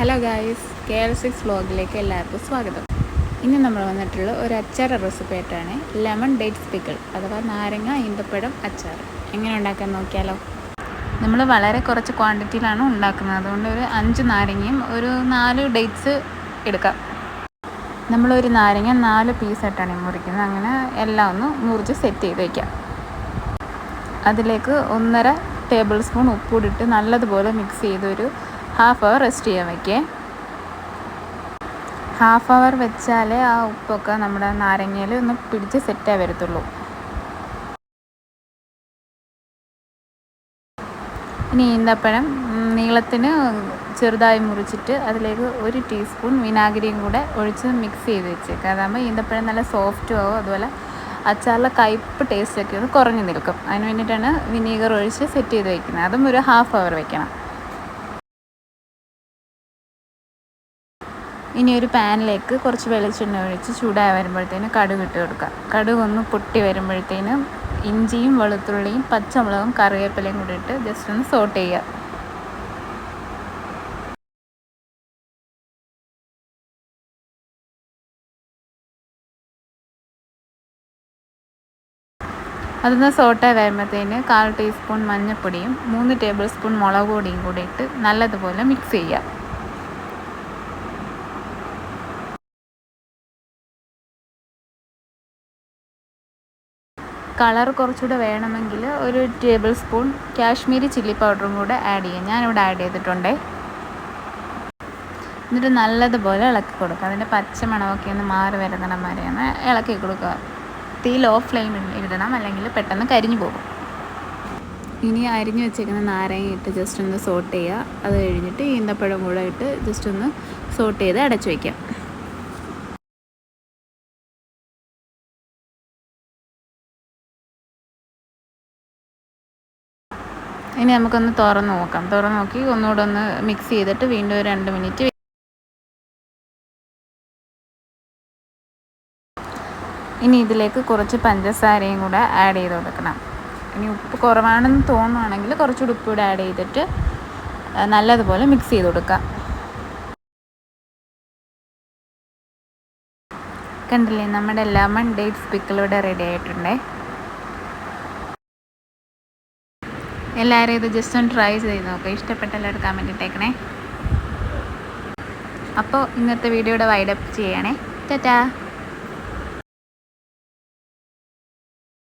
Hello guys K L six വ്ലോഗിലേക്ക് എല്ലാവർക്കും സ്വാഗതം. ഇന്ന് നമ്മൾ വന്നിട്ടുള്ള ഒരു അച്ചാർ റെസിപ്പി ആയിട്ടാണ് ലെമൺ ഡേറ്റ്സ് പിക്കിൾ അഥവാ നാരങ്ങ ഈന്തപ്പഴം അച്ചാർ. എങ്ങനെ ഉണ്ടാക്കാൻ നോക്കിയാലോ? നമ്മൾ വളരെ കുറച്ച് ക്വാണ്ടിറ്റിയിലാണ് ഉണ്ടാക്കുന്നത്. അതുകൊണ്ട് ഒരു അഞ്ച് നാരങ്ങയും ഒരു നാല് ഡേറ്റ്സ് എടുക്കാം. നമ്മളൊരു നാരങ്ങ നാല് പീസായിട്ടാണ് മുറിക്കുന്നത്. അങ്ങനെ എല്ലാം ഒന്ന് മുറിച്ച് സെറ്റ് ചെയ്ത് വയ്ക്കാം അതിലേക്ക് ഒന്നര ടേബിൾ സ്പൂൺ ഉപ്പൂടിട്ട് നല്ലതുപോലെ മിക്സ് ചെയ്തൊരു ഹാഫ് അവർ റെസ്റ്റ് ചെയ്യാൻ വയ്ക്കേ ഹാഫ് അവർ വെച്ചാലേ ആ ഉപ്പൊക്കെ നമ്മുടെ നാരങ്ങയിൽ ഒന്ന് പിടിച്ച് സെറ്റായി വരത്തുള്ളൂ. ഇനി ഈന്തപ്പഴം നീളത്തിന് ചെറുതായി മുറിച്ചിട്ട് അതിലേക്ക് ഒരു ടീസ്പൂൺ വിനാഗിരിയും കൂടെ ഒഴിച്ച് മിക്സ് ചെയ്ത് വെച്ചേക്കാം. അതാകുമ്പോൾ ഈന്തപ്പഴം നല്ല സോഫ്റ്റും ആവും. അതുപോലെ അച്ചാറിലെ കയ്പ്പ് ടേസ്റ്റൊക്കെ ഒന്ന് കുറഞ്ഞു നിൽക്കും. അതിന് വേണ്ടിയിട്ടാണ് വിനീഗർ ഒഴിച്ച് സെറ്റ് ചെയ്ത് വയ്ക്കുന്നത് അതും ഒരു ഹാഫ് അവർ വെക്കണം. ഇനി ഒരു പാനിലേക്ക് കുറച്ച് വെളിച്ചെണ്ണ ഒഴിച്ച് ചൂടായി വരുമ്പോഴത്തേന് കടുക് ഇട്ട് കൊടുക്കുക. കടുക് ഒന്ന് പൊട്ടി വരുമ്പോഴത്തേനും ഇഞ്ചിയും വെളുത്തുള്ളിയും പച്ചമുളകും കറിവേപ്പിലയും കൂടി ഇട്ട് ജസ്റ്റ് ഒന്ന് സോട്ട് ചെയ്യുക. അതൊന്ന് സോട്ടായി വരുമ്പോഴത്തേന് കാൽ ടീസ്പൂൺ മഞ്ഞൾപ്പൊടിയും മൂന്ന് ടേബിൾ സ്പൂൺ മുളക് പൊടിയും കൂടി ഇട്ട് നല്ലതുപോലെ മിക്സ് ചെയ്യുക. കളർ കുറച്ചുകൂടെ വേണമെങ്കിൽ ഒരു ടേബിൾ സ്പൂൺ കാശ്മീരി ചില്ലി പൗഡറും കൂടെ ആഡ് ചെയ്യാം. ഞാനിവിടെ ആഡ് ചെയ്തിട്ടുണ്ട്. എന്നിട്ട് നല്ലതുപോലെ ഇളക്കി കൊടുക്കുക. അതിന്റെ പച്ച മണമൊക്കെ ഒന്ന് മാറി വരുന്നിടം വരെയാണ് ഇളക്കി കൊടുക്കുക. തീ ലോ ഫ്ലെയിം ഇടണം. അല്ലെങ്കിൽ പെട്ടെന്ന് കരിഞ്ഞു പോകും. ഇനി അരിഞ്ഞു വെച്ചേക്കുന്ന നാരങ്ങ ഇട്ട് ജസ്റ്റ് ഒന്ന് സോട്ട് ചെയ്യുക. അത് കഴിഞ്ഞിട്ട് ഈന്തപ്പഴം കൂടെ ഇട്ട് ജസ്റ്റ് ഒന്ന് സോട്ട് ചെയ്ത് അടച്ചു വയ്ക്കാം ഇനി നമുക്കൊന്ന് തുറന്ന് നോക്കാം. തുറന്ന് നോക്കി ഒന്നുകൂടെ ഒന്ന് മിക്സ് ചെയ്തിട്ട് വീണ്ടും ഒരു രണ്ട് മിനിറ്റ് ഇനി ഇതിലേക്ക് കുറച്ച് പഞ്ചസാരയും കൂടെ ആഡ് ചെയ്ത് കൊടുക്കണം. ഇനി ഉപ്പ് കുറവാണെന്ന് തോന്നുവാണെങ്കിൽ കുറച്ചുകൂടി ഉപ്പ് കൂടെ ആഡ് ചെയ്തിട്ട് നല്ലതുപോലെ മിക്സ് ചെയ്ത് കൊടുക്കാം. കണ്ടില്ലേ നമ്മുടെ ലെമൺ ഡേറ്റ്സ് പിക്കിൾ ഇവിടെ റെഡി ആയിട്ടുണ്ടേ. എല്ലാവരും ഇത് ജസ്റ്റ് ഒന്ന് ട്രൈ ചെയ്ത് നോക്കുക ഇഷ്ടപ്പെട്ട എല്ലാവരും കമന്റ് ഇട്ടേക്കണേ. അപ്പോൾ ഇന്നത്തെ വീഡിയോയുടെ വൈഡപ്പ് ചെയ്യണേ. ടാറ്റാ.